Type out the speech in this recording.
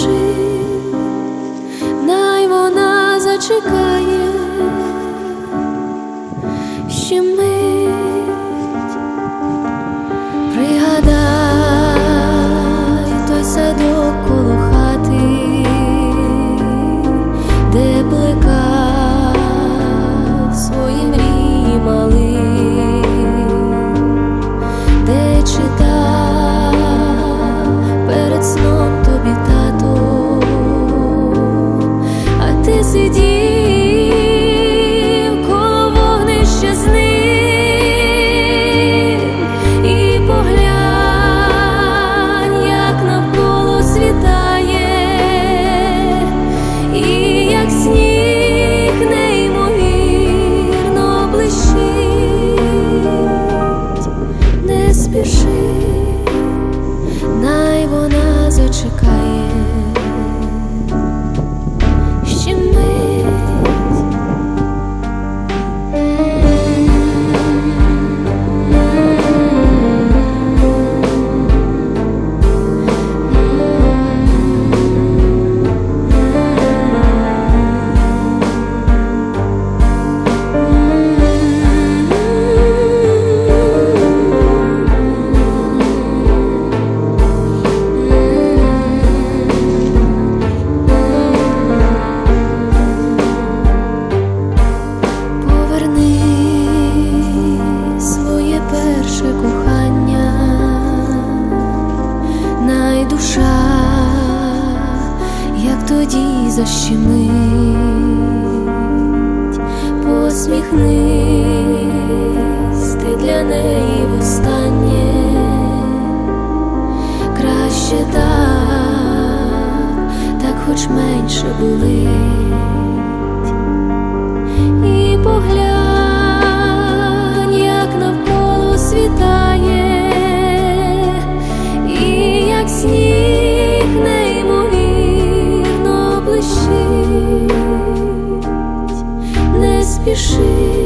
спіши, най вона зачекає, ще мить Пригадай той садок коло хати, де плекав свої мрії малий, Just. Душа, як тоді защемить, посміхнись ти для неї востаннє, краще так, так хоч менше були. 雨水